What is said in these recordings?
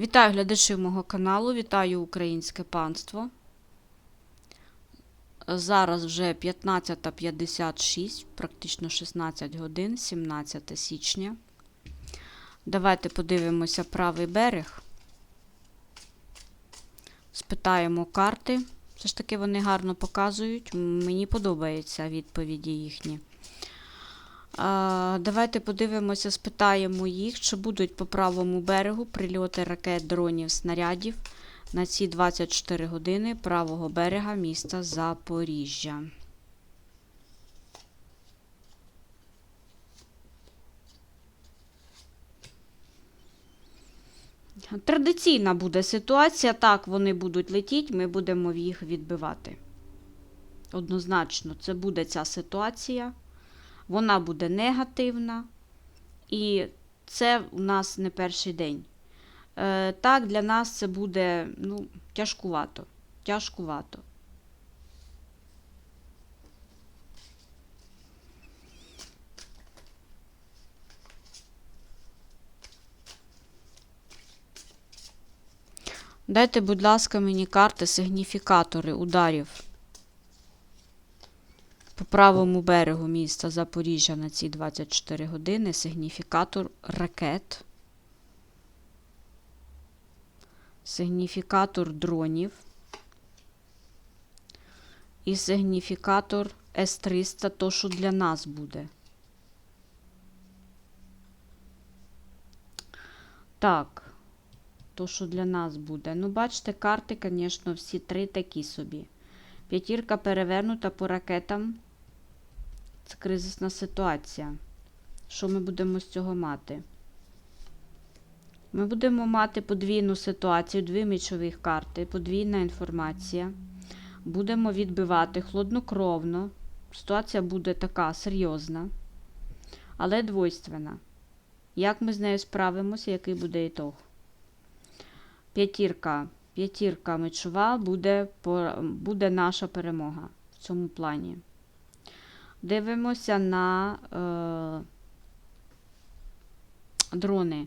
Вітаю глядачів мого каналу, вітаю українське панство. Зараз вже 15.56, практично 16 годин, 17 січня. Давайте подивимося правий берег. Спитаємо карти. Все ж таки вони гарно показують. Мені подобаються відповіді їхні. Давайте подивимося, спитаємо їх, чи будуть по правому берегу прильоти ракет, дронів, снарядів на ці 24 години правого берега міста Запоріжжя. Традиційна буде ситуація. Так, вони будуть летіти, ми будемо їх відбивати. Однозначно, це буде ця ситуація вона буде негативна, і це у нас не перший день. Е, Так, для нас це буде ну, тяжкувато. Тяжкувато. Дайте, будь ласка, мені карти, сигніфікатори ударів по правому берегу міста Запоріжжя на ці 24 години сигніфікатор ракет, сигніфікатор дронів і сигніфікатор С-300, то, що для нас буде. Так, то, що для нас буде. Ну, бачите, карти, звісно, всі три такі собі. П'ятірка перевернута по ракетам. Це кризисна ситуація. Що ми будемо з цього мати? Ми будемо мати подвійну ситуацію, дві мічових карти, подвійна інформація. Будемо відбивати хладнокровно. Ситуація буде така серйозна, але двойственна. Як ми з нею справимося, який буде ітог? П'ятірка. П'ятірка мечова буде, буде наша перемога в цьому плані. Дивимося на е, дрони.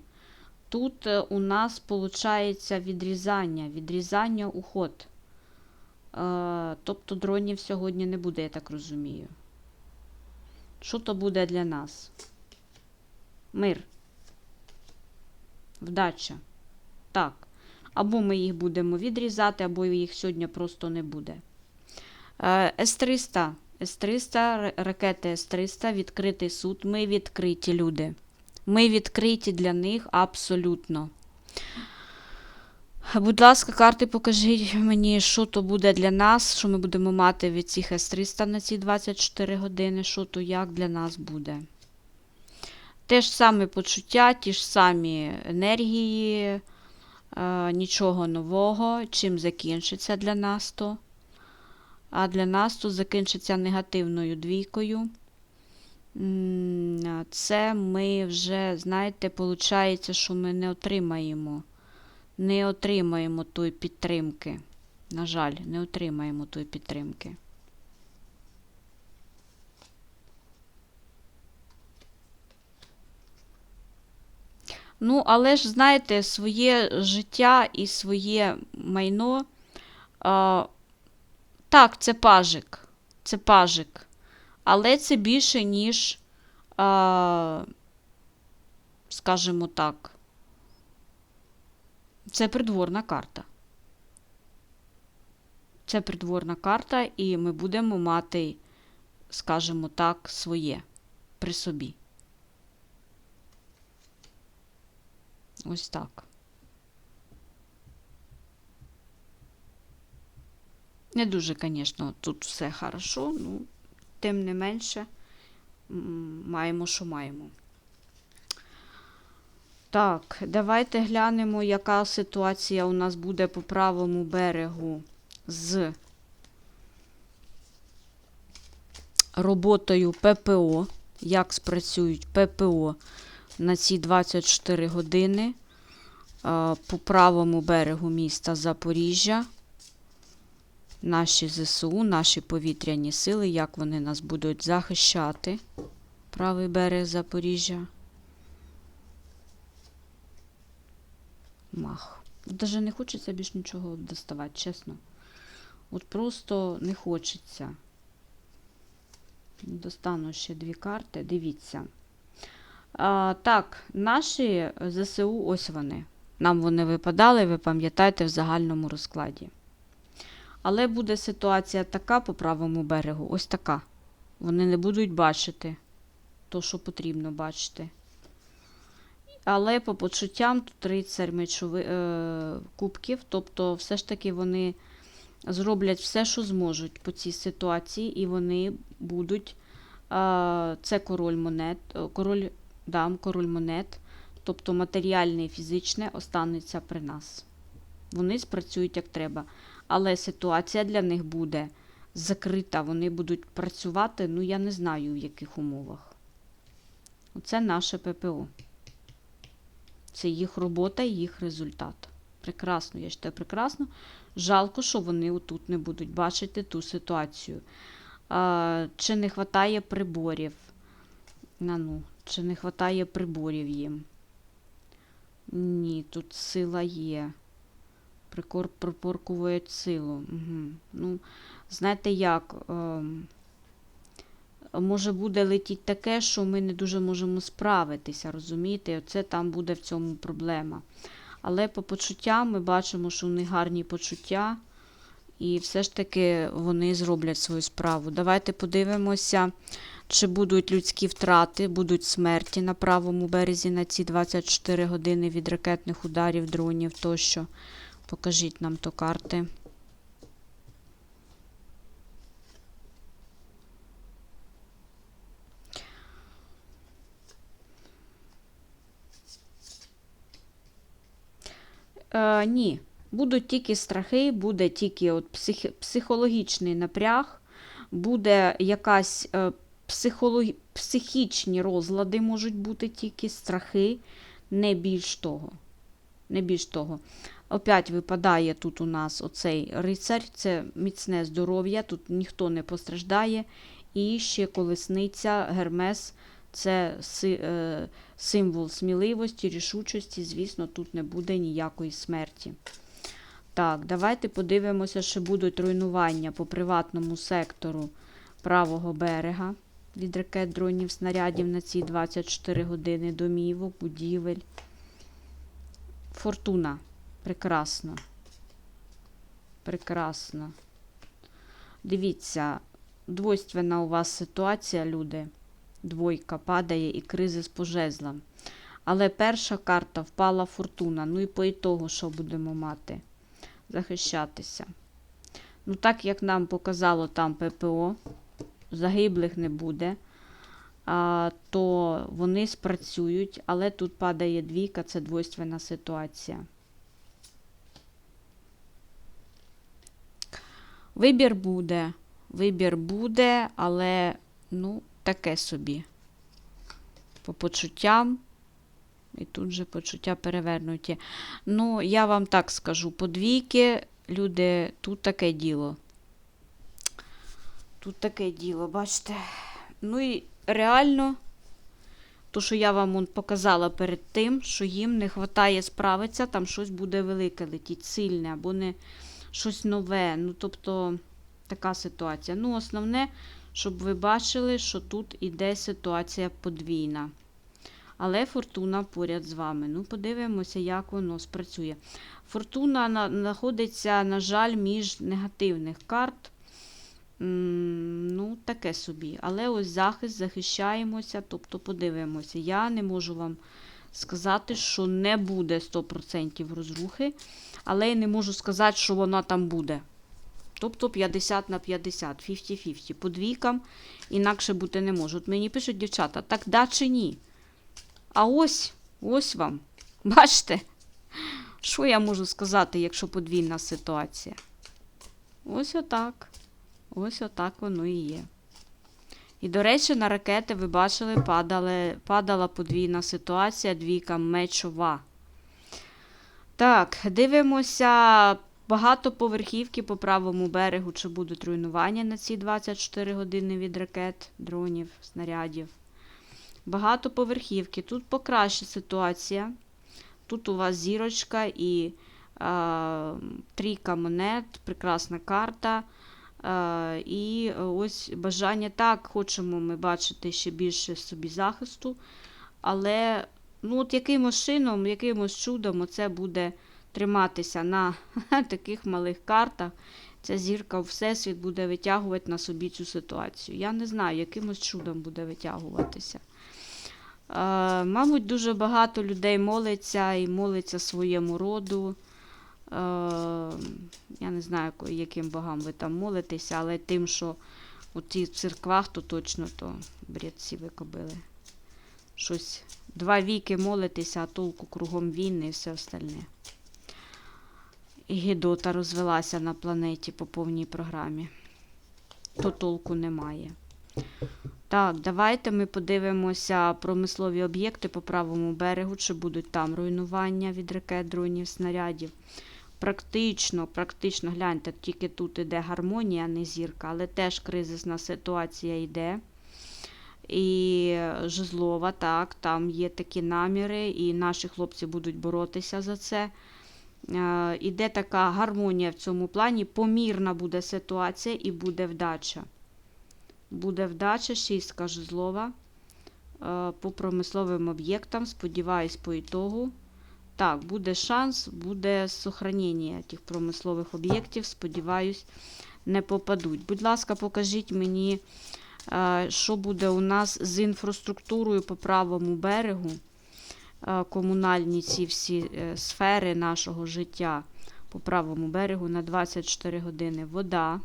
Тут е, у нас виходить відрізання, відрізання уход. Е, тобто дронів сьогодні не буде, я так розумію. Що то буде для нас? Мир. Вдача. Так. Або ми їх будемо відрізати, або їх сьогодні просто не буде. Е, С-300. С-300, ракети С-300, відкритий суд. Ми відкриті люди. Ми відкриті для них абсолютно. Будь ласка, карти, покажіть мені, що то буде для нас, що ми будемо мати від цих С-300 на ці 24 години, що то як для нас буде. Те ж саме почуття, ті ж самі енергії, е, нічого нового, чим закінчиться для нас то. А для нас тут закінчиться негативною двійкою. Це ми вже, знаєте, виходить, що ми не отримаємо. Не отримаємо тої підтримки. На жаль, не отримаємо тої підтримки. Ну, але ж, знаєте, своє життя і своє майно. Так, це пажик. Це пажик. Але це більше, ніж, а, скажімо так, це придворна карта. Це придворна карта, і ми будемо мати, скажімо так, своє при собі. Ось так. Не дуже, звісно, тут все хорошо, ну, тим не менше, маємо, що маємо. Так, давайте глянемо, яка ситуація у нас буде по правому берегу з роботою ППО. Як спрацюють ППО на ці 24 години по правому берегу міста Запоріжжя наші ЗСУ, наші повітряні сили, як вони нас будуть захищати, правий берег Запоріжжя. Мах. Даже не хочеться більш нічого доставати, чесно. От просто не хочеться. Достану ще дві карти. Дивіться. А, так, наші ЗСУ, ось вони. Нам вони випадали, ви пам'ятаєте, в загальному розкладі. Але буде ситуація така по правому берегу, ось така. Вони не будуть бачити то, що потрібно бачити. Але по почуттям тут рицарь мечови, е, кубків, тобто все ж таки вони зроблять все, що зможуть по цій ситуації, і вони будуть. Е, це король монет, е, король дам, король монет, тобто матеріальне і фізичне останеться при нас. Вони спрацюють як треба. Але ситуація для них буде закрита, вони будуть працювати, ну я не знаю в яких умовах. Оце наше ППО. Це їх робота і їх результат. Прекрасно, я вважаю, прекрасно. Жалко, що вони отут не будуть бачити ту ситуацію. А, чи не вистачає приборів? На, ну, чи не вистачає приборів їм? Ні, тут сила є. Прикор, припоркують силу. Угу. Ну, знаєте як? Ем, може буде летіти таке, що ми не дуже можемо справитися, розумієте? Оце там буде в цьому проблема. Але по почуттям ми бачимо, що в них гарні почуття, і все ж таки вони зроблять свою справу. Давайте подивимося, чи будуть людські втрати, будуть смерті на правому березі на ці 24 години від ракетних ударів, дронів тощо. Покажіть нам то карти. Е, ні, будуть тільки страхи, буде тільки от псих, психологічний напряг, буде якась е, психологі, психічні розлади можуть бути тільки страхи, не більш того. Не більш того. Опять випадає тут у нас оцей рицар, це міцне здоров'я, тут ніхто не постраждає. І ще колесниця, гермес це е, символ сміливості, рішучості. Звісно, тут не буде ніякої смерті. Так, давайте подивимося, що будуть руйнування по приватному сектору правого берега від ракет дронів снарядів на ці 24 години домівок, будівель. Фортуна. Прекрасно. Прекрасно. Дивіться, двойственна у вас ситуація, люди. Двойка падає і кризис по жезлам. Але перша карта впала фортуна. Ну і по ітогу, що будемо мати? Захищатися. Ну, так як нам показало там ППО, загиблих не буде, а, то вони спрацюють, але тут падає двійка, це двойственна ситуація. Вибір буде. Вибір буде, але, ну, таке собі. По почуттям. І тут же почуття перевернуті. Ну, я вам так скажу: по двійки, люди, тут таке діло. Тут таке діло, бачите. Ну і реально, то, що я вам показала перед тим, що їм не вистачає справитися, там щось буде велике летіть, сильне, або не щось нове. Ну, тобто, така ситуація. Ну, основне, щоб ви бачили, що тут іде ситуація подвійна. Але фортуна поряд з вами. Ну, подивимося, як воно спрацює. Фортуна знаходиться, на жаль, між негативних карт. Ну, таке собі. Але ось захист, захищаємося, тобто подивимося. Я не можу вам сказати, що не буде 100% розрухи, але я не можу сказати, що вона там буде. Тобто 50 на 50, 50-50. По двійкам інакше бути не може. От мені пишуть дівчата, так да чи ні? А ось, ось вам. Бачите? Що я можу сказати, якщо подвійна ситуація? Ось отак. Ось отак воно і є. І, до речі, на ракети, ви бачили, падали, падала подвійна ситуація, двійка мечова. Так, дивимося багатоповерхівки по правому берегу, чи будуть руйнування на ці 24 години від ракет, дронів, снарядів. Багатоповерхівки. Тут покраща ситуація. Тут у вас зірочка і е, трійка монет, прекрасна карта. Е, і ось бажання так, хочемо ми бачити ще більше собі захисту. Але ну, от якимось чином, якимось чудом це буде триматися на таких малих картах. Ця зірка Всесвіт буде витягувати на собі цю ситуацію. Я не знаю, якимось чудом буде витягуватися. Е, мабуть, дуже багато людей молиться і молиться своєму роду. Е, я не знаю, яким богам ви там молитеся, але тим, що у цих церквах, то точно то бред всі викобили. Щось два віки молитеся, а толку кругом війни і все остальне. І гідота розвелася на планеті по повній програмі. То толку немає. Так, давайте ми подивимося промислові об'єкти по правому берегу, чи будуть там руйнування від ракет, дронів, снарядів. Практично, практично, гляньте, тільки тут іде гармонія, не зірка, але теж кризисна ситуація йде. І Жезлова, так, там є такі наміри, і наші хлопці будуть боротися за це. Е, Іде така гармонія в цьому плані, помірна буде ситуація і буде вдача. Буде вдача, шістка жезлова е, по промисловим об'єктам. Сподіваюсь, по ітогу. Так, буде шанс, буде сохранення тих промислових об'єктів. Сподіваюсь, не попадуть. Будь ласка, покажіть мені, що буде у нас з інфраструктурою по правому берегу. Е, Комунальні ці всі е, сфери нашого життя по правому берегу на 24 години. Вода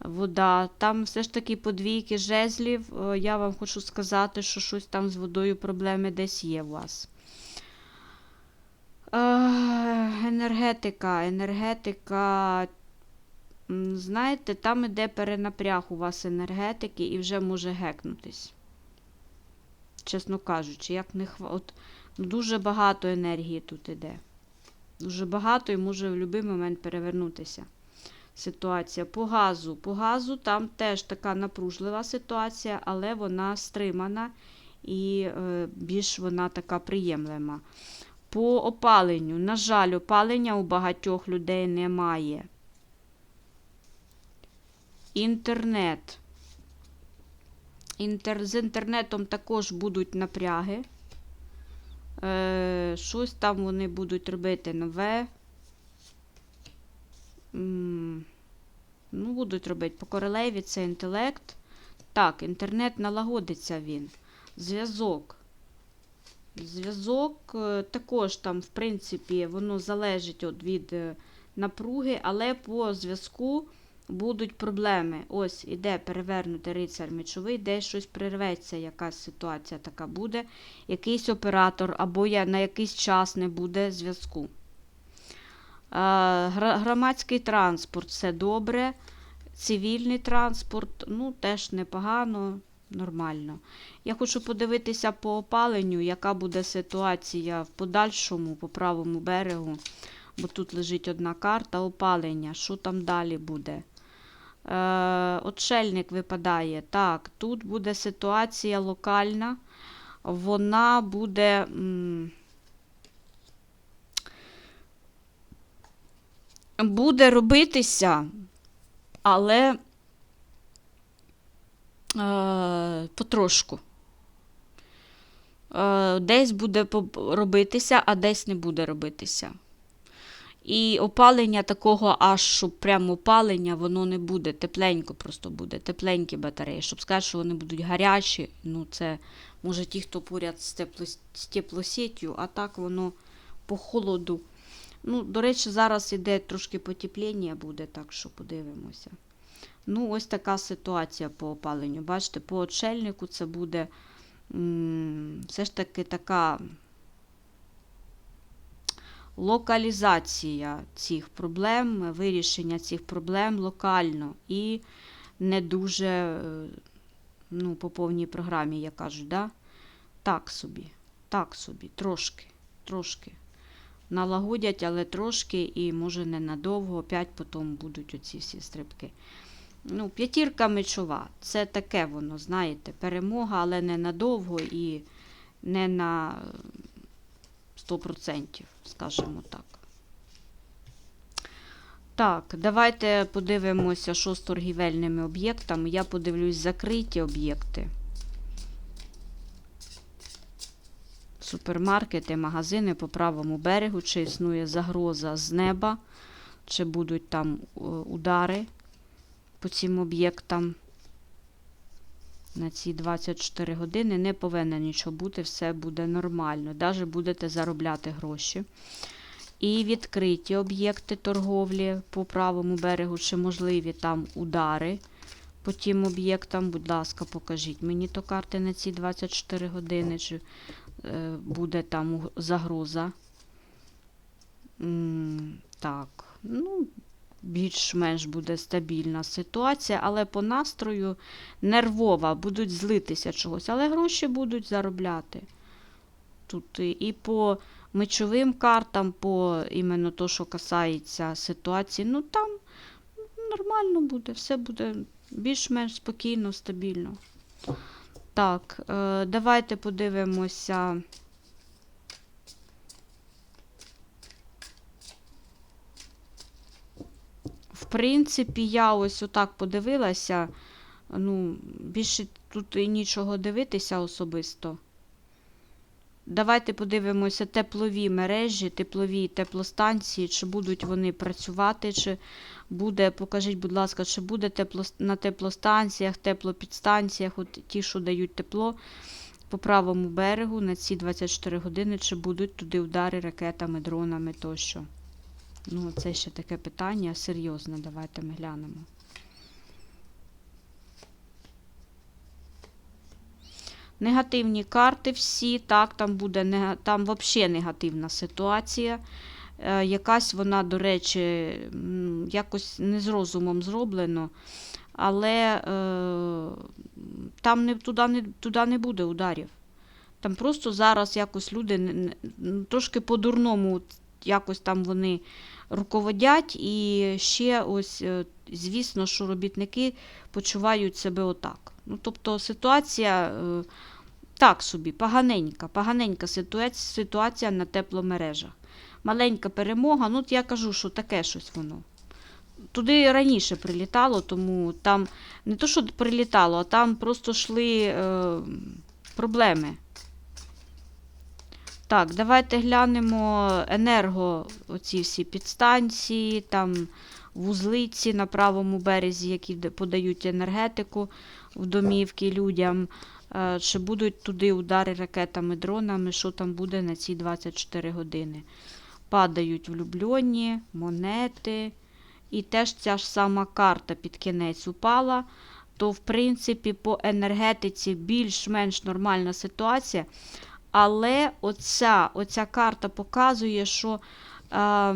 вода. Там все ж таки подвійки жезлів. Е, Я вам хочу сказати, що щось там з водою проблеми десь є у вас. Е, Енергетика, енергетика. Знаєте, там іде перенапряг у вас енергетики і вже може гекнутись. Чесно кажучи, як не хва... От, ну, дуже багато енергії тут іде. Дуже багато і може в будь-який момент перевернутися ситуація. По газу. По газу там теж така напружлива ситуація, але вона стримана і е, більш вона така приємлема. По опаленню, на жаль, опалення у багатьох людей немає. Інтернет. Інтер... З інтернетом також будуть напряги. Е, щось там вони будуть робити нове. Ну, будуть робити по королеві це інтелект. Так, інтернет налагодиться він. Зв'язок. Зв'язок е, також там, в принципі, воно залежить от від е, напруги, але по зв'язку будуть проблеми. Ось іде перевернутий рицар мечовий, десь щось прерветься, якась ситуація така буде. Якийсь оператор або на якийсь час не буде зв'язку. Громадський транспорт все добре. Цивільний транспорт, ну, теж непогано, нормально. Я хочу подивитися по опаленню, яка буде ситуація в подальшому, по правому берегу, бо тут лежить одна карта опалення. Що там далі буде? Е, отшельник випадає. Так, тут буде ситуація локальна. Вона буде. Буде робитися, але е, потрошку. Е, десь буде робитися, а десь не буде робитися. І опалення такого, аж щоб прямо опалення, воно не буде. Тепленько просто буде, тепленькі батареї. Щоб сказати, що вони будуть гарячі, ну це може ті, хто поряд з, тепло, з теплосіттю, а так воно по холоду. Ну, до речі, зараз іде трошки потепління буде, так що подивимося. Ну, ось така ситуація по опаленню. Бачите, по отшельнику це буде м, все ж таки така локалізація цих проблем, вирішення цих проблем локально і не дуже е, ну, по повній програмі, я кажу, да? так собі, так собі, трошки, трошки. Налагодять, але трошки, і може ненадовго, опять потім будуть оці всі стрибки. Ну, п'ятірка мечова. Це таке воно, знаєте, перемога, але не надовго і не на 100%, скажімо так. Так, давайте подивимося, що з торгівельними об'єктами. Я подивлюсь закриті об'єкти. Супермаркети, магазини по правому берегу, чи існує загроза з неба, чи будуть там е, удари по цим об'єктам. На ці 24 години не повинно нічого бути, все буде нормально. Навіть будете заробляти гроші. І відкриті об'єкти торговлі по правому берегу, чи можливі там удари по тим об'єктам. Будь ласка, покажіть мені то карти на ці 24 години, чи е, буде там загроза. Так, ну, більш-менш буде стабільна ситуація, але по настрою нервова, будуть злитися чогось, але гроші будуть заробляти. Тут і, по мечовим картам, по іменно то, що касається ситуації, ну там нормально буде, все буде більш-менш спокійно, стабільно. Так, е, давайте подивимося. Принципі, я ось отак подивилася. Ну, більше тут і нічого дивитися особисто. Давайте подивимося теплові мережі, теплові теплостанції, чи будуть вони працювати, чи буде, покажіть, будь ласка, чи буде тепло, на теплостанціях, теплопідстанціях, от ті, що дають тепло по правому берегу на ці 24 години, чи будуть туди удари ракетами, дронами тощо. Ну, це ще таке питання серйозне. Давайте ми глянемо. Негативні карти всі, так, там буде там взагалі негативна ситуація. Е, якась вона, до речі, якось не з розумом зроблено, але е, там не, туди, не, туди не буде ударів. Там просто зараз якось люди трошки по-дурному якось там вони руководять, і ще ось, е, звісно, що робітники почувають себе отак. Ну, тобто ситуація е, так собі, поганенька, поганенька ситуація, на тепломережах. Маленька перемога, ну я кажу, що таке щось воно. Туди раніше прилітало, тому там не то, що прилітало, а там просто йшли е, проблеми. Так, давайте глянемо енерго, оці всі підстанції, там вузлиці на правому березі, які подають енергетику в домівки людям. Е, Чи будуть туди удари ракетами, дронами, що там буде на ці 24 години. Падають влюблені, монети. І теж ця ж сама карта під кінець упала. То, в принципі, по енергетиці більш-менш нормальна ситуація. Але оця, оця карта показує, що е,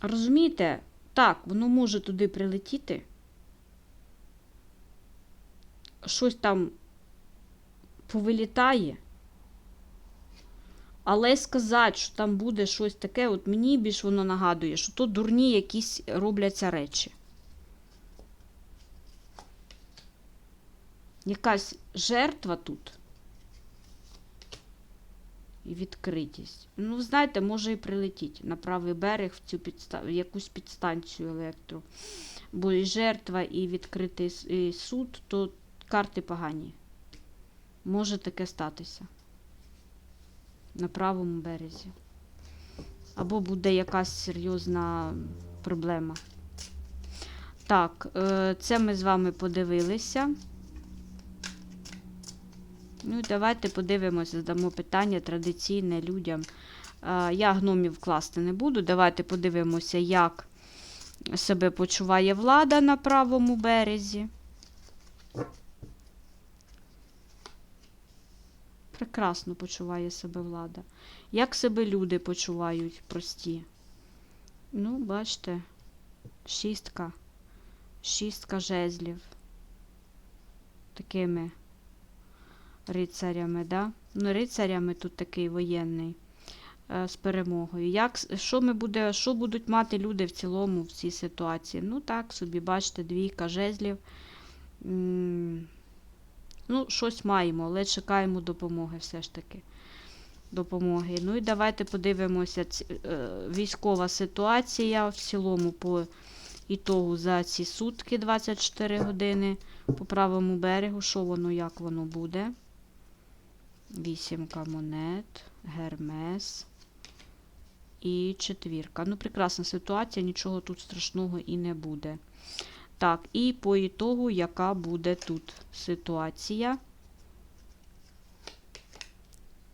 розумієте, так, воно може туди прилетіти. Щось там повилітає. Але сказати, що там буде щось таке, от мені більш воно нагадує, що то дурні якісь робляться речі. Якась жертва тут. І відкритість. Ну, знаєте, може і прилетіть на правий берег в цю підста... в якусь підстанцію електро. Бо і жертва, і відкритий суд, то карти погані. Може таке статися на правому березі. Або буде якась серйозна проблема. Так, е, це ми з вами подивилися. Ну, давайте подивимося, задамо питання традиційне людям. Я гномів класти не буду. Давайте подивимося, як себе почуває влада на правому березі. Прекрасно почуває себе влада. Як себе люди почувають прості? Ну, бачите, шістка. Шістка жезлів. Такими рицарями, да? Ну, рицарями тут такий воєнний е, з перемогою. Як, що, ми буде, що будуть мати люди в цілому в цій ситуації? Ну так, собі, бачите, двійка жезлів. Ну, щось маємо, але чекаємо допомоги все ж таки. Допомоги. Ну і давайте подивимося е, військова ситуація в цілому по ітогу за ці сутки 24 години по правому берегу. Що воно, як воно буде? Вісімка монет, гермес і четвірка. Ну, прекрасна ситуація, нічого тут страшного і не буде. Так, і по ітогу, яка буде тут ситуація.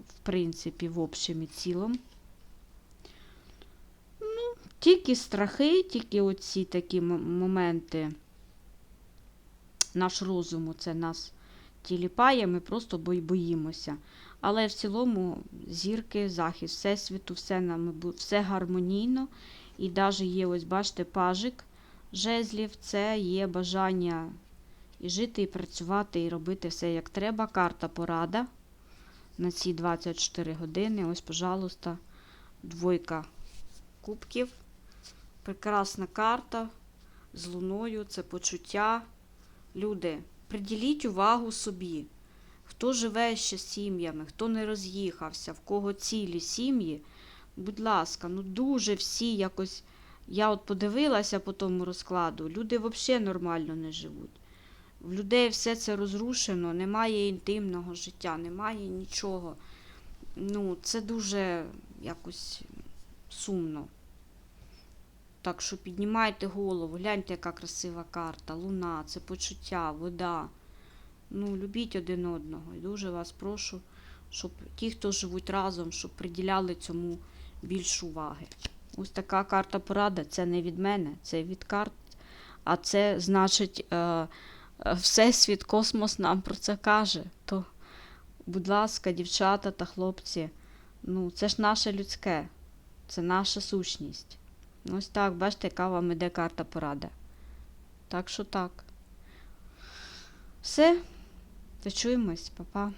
В принципі, в общем і цілому. Ну, тільки страхи, тільки оці такі моменти. Наш розум це нас тіліпає, ми просто боїмося. Але в цілому зірки, захист Всесвіту, все, нам, все гармонійно. І навіть є, ось бачите, пажик жезлів, це є бажання і жити, і працювати, і робити все як треба. Карта порада на ці 24 години. Ось, пожалуйста, двойка кубків. Прекрасна карта з луною, це почуття. Люди, приділіть увагу собі. Хто живе ще з сім'ями, хто не роз'їхався, в кого цілі сім'ї, будь ласка, ну дуже всі якось. Я от подивилася по тому розкладу, люди взагалі нормально не живуть. В людей все це розрушено, немає інтимного життя, немає нічого. Ну, це дуже якось сумно. Так що піднімайте голову, гляньте, яка красива карта, луна, це почуття, вода. Ну, любіть один одного. І дуже вас прошу, щоб ті, хто живуть разом, щоб приділяли цьому більше уваги. Ось така карта порада. Це не від мене, це від карт. А це значить, е, е, Всесвіт, космос нам про це каже. То, будь ласка, дівчата та хлопці, ну, це ж наше людське, це наша сущність. Ось так, бачите, яка вам іде карта порада. Так що так. Все, почуємось, па-па.